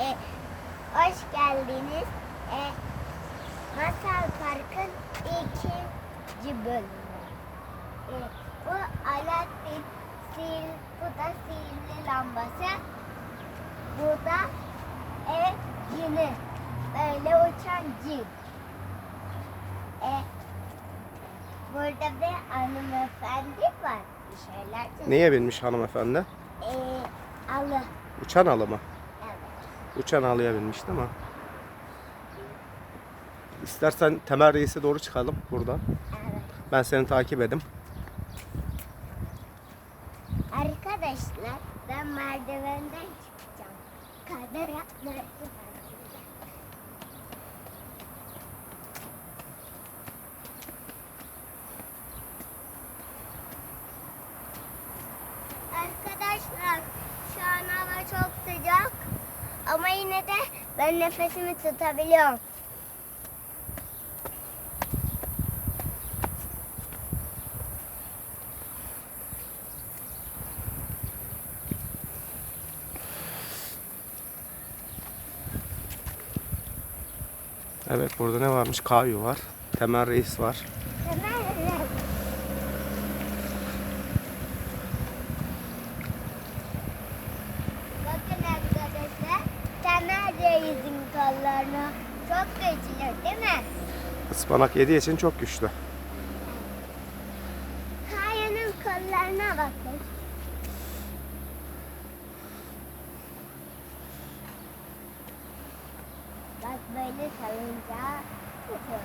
E, hoş geldiniz. E, Masal Park'ın ikinci bölümü. E, bu Alaaddin sihir, bu da sihirli lambası. Bu da e, cini. Böyle uçan cin. E, burada bir hanımefendi var. Bir şeyler Neye binmiş hanımefendi? E, alı. Uçan alı mı? Uçan alıya binmiş değil mi? İstersen Temel Reis'e doğru çıkalım buradan. Ben seni takip edim. Arkadaşlar ben merdivenden çıkacağım. Kader atları Arkadaşlar şu an hava çok sıcak ama yine de ben nefesimi tutabiliyorum. Evet burada ne varmış? Kayu var. Temel Reis var. Tamam. Bakın arkadaşlar, Temel Reis'in kollarına çok güçlü değil mi? Ispanak yediği için çok güçlü. Kaya'nın kollarına bakın. Bak böyle tutuyor.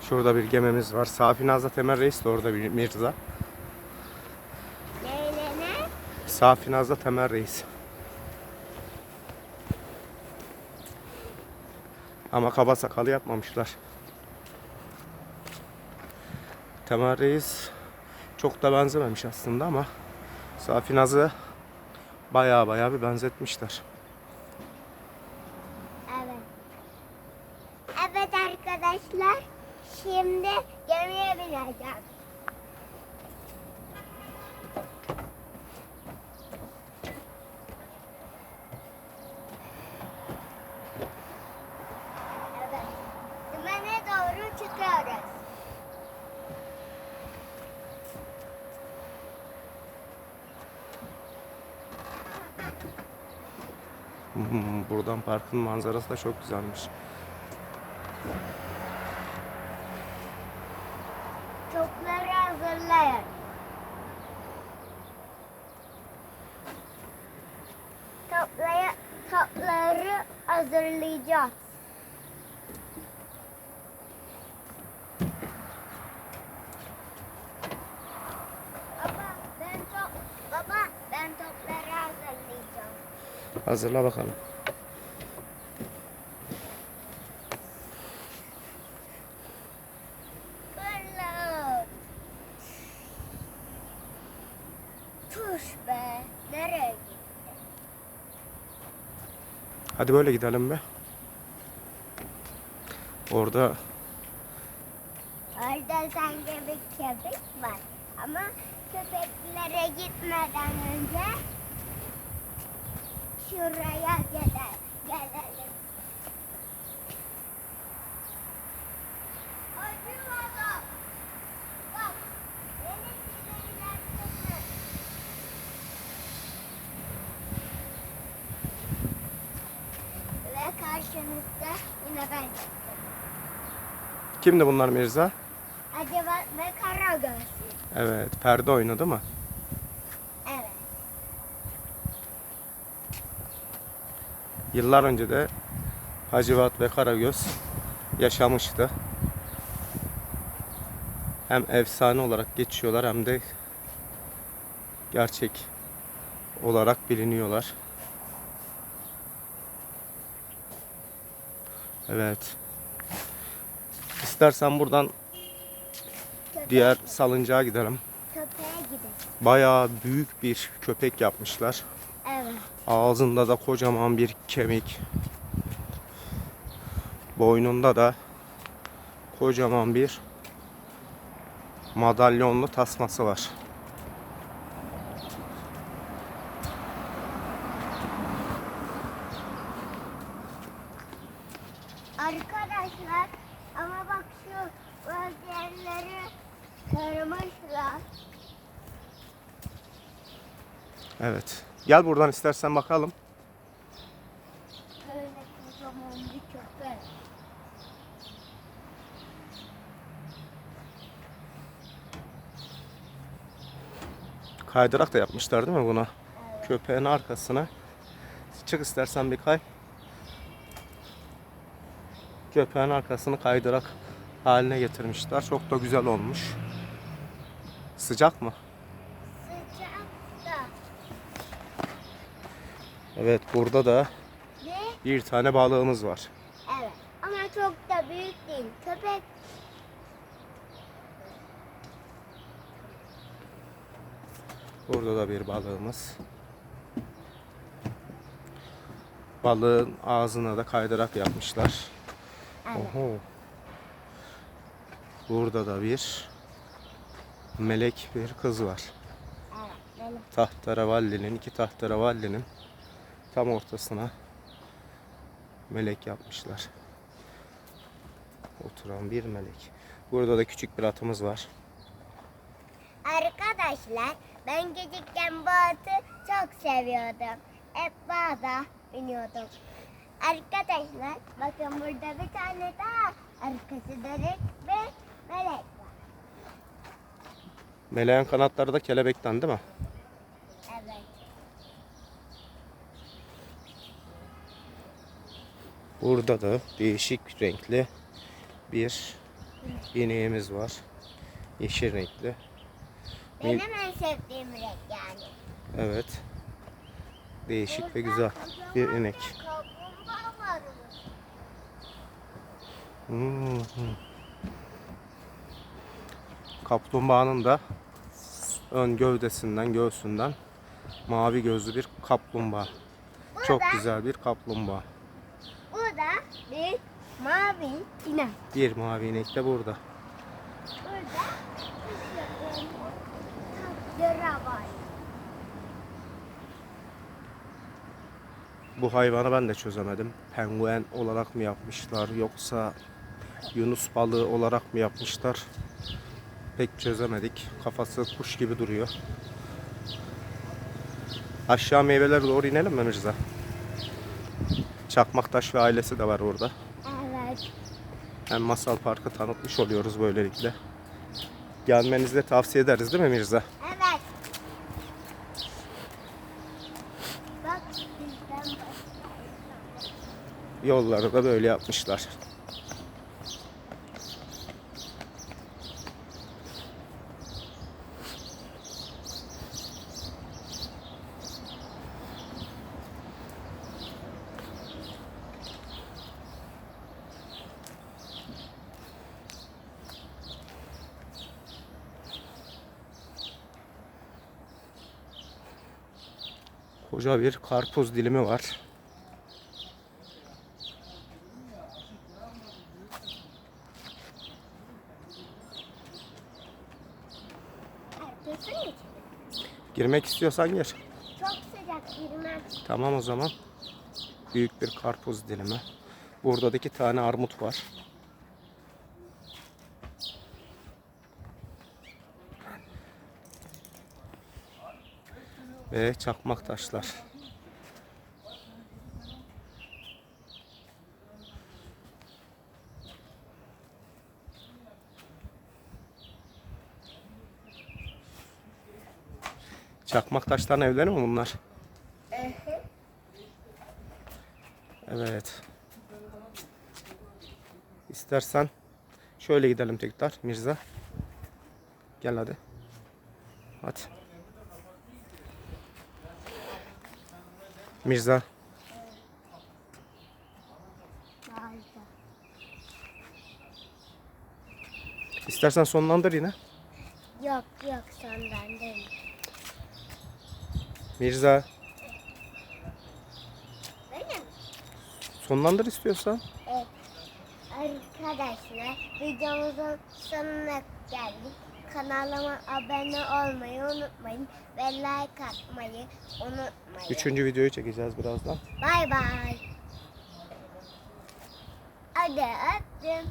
Şurada bir gemimiz var. Safi Nazlı Temel Reis de orada bir Mirza. Neyle ne? Safi Nazlı Temel Reis. Ama kaba sakalı yapmamışlar. Temel Reis çok da benzememiş aslında ama Safi Naz'ı baya baya bir benzetmişler. Evet. Evet arkadaşlar. Şimdi gemiye bineceğim. Evet. Dümene doğru çıkıyoruz. Hmm, Buradan parkın manzarası da çok güzelmiş. Topları hazırlayın. Toplaya, topları hazırlayacağız. Baba ben top, baba ben topları hazırlayacağım. Hazırla bakalım. Be. Nereye gitti? Hadi böyle gidelim be. Orada Orada sanki bir köpek var. Ama köpeklere gitmeden önce şuraya gele- gelelim. Acımadı. Bak, beni sinirlendirme. Ve karşınızda yine ben. Kimdi bunlar Mirza? Acaba ve Karagöz. Evet, perde değil mi? Evet. Yıllar önce de Hacivat ve Karagöz yaşamıştı. Hem efsane olarak geçiyorlar hem de gerçek olarak biliniyorlar. Evet. İstersen buradan Köpeğe diğer gidelim. salıncağa gidelim. Köpeğe gidelim. Bayağı büyük bir köpek yapmışlar. Evet. Ağzında da kocaman bir kemik. Boynunda da kocaman bir madalyonlu tasması var. Arkadaşlar ama bak şu gözlerleri kırmışlar. Evet. Gel buradan istersen bakalım. Böyle kocaman bir köpek. Kaydırak da yapmışlar değil mi buna? Köpeğin arkasına. Çık istersen bir kay. Köpeğin arkasını kaydırak haline getirmişler. Çok da güzel olmuş. Sıcak mı? Sıcak da. Evet burada da Ve bir tane balığımız var. evet ama çok da büyük değil. Köpek Burada da bir balığımız. Balığın ağzına da kaydırak yapmışlar. Oho. Burada da bir melek bir kız var. Tahterevalli'nin, iki tahterevalli'nin tam ortasına melek yapmışlar. Oturan bir melek. Burada da küçük bir atımız var. Arkadaşlar ben küçükken bu atı çok seviyordum. Hep bağda biniyordum. Arkadaşlar bakın burada bir tane daha arkası dönük ve melek var. Meleğin kanatları da kelebekten değil mi? Evet. Burada da değişik renkli bir ineğimiz var. Yeşil renkli. Benim en sevdiğim renk yani. Evet. Değişik ve güzel bir inek. Hmm. Kaplumbağanın da ön gövdesinden, göğsünden mavi gözlü bir kaplumbağa. Bu Çok güzel bir kaplumbağa. Bu da bir mavi inek. Bir mavi inek de burada. Burada tatlıra var. Bu hayvanı ben de çözemedim. Penguen olarak mı yapmışlar yoksa Yunus balığı olarak mı yapmışlar? Pek çözemedik. Kafası kuş gibi duruyor. Aşağı meyveler doğru inelim mi Mirza? Çakmaktaş ve ailesi de var orada. Evet. Hem masal parkı tanıtmış oluyoruz böylelikle. Gelmenizi de tavsiye ederiz değil mi Mirza? Evet. Bak bizden başka. Yolları da böyle yapmışlar. Koca bir karpuz dilimi var. Herkesin için. Girmek istiyorsan gir. Çok sıcak girmem. Tamam o zaman. Büyük bir karpuz dilimi. Burada da iki tane armut var. Ve çakmak taşlar. Çakmak taşların evleri mi bunlar? Evet. İstersen şöyle gidelim tekrar Mirza. Gel hadi. Hadi. Mirza. İstersen sonlandır yine. Yok yok sondan Mirza. Benim. Sonlandır istiyorsan. Evet. Arkadaşlar videomuzun sonuna geldik. Kanalıma abone olmayı unutmayın. Ve like atmayı unutmayın. Üçüncü videoyu çekeceğiz birazdan. Bay bay. Hadi öptüm.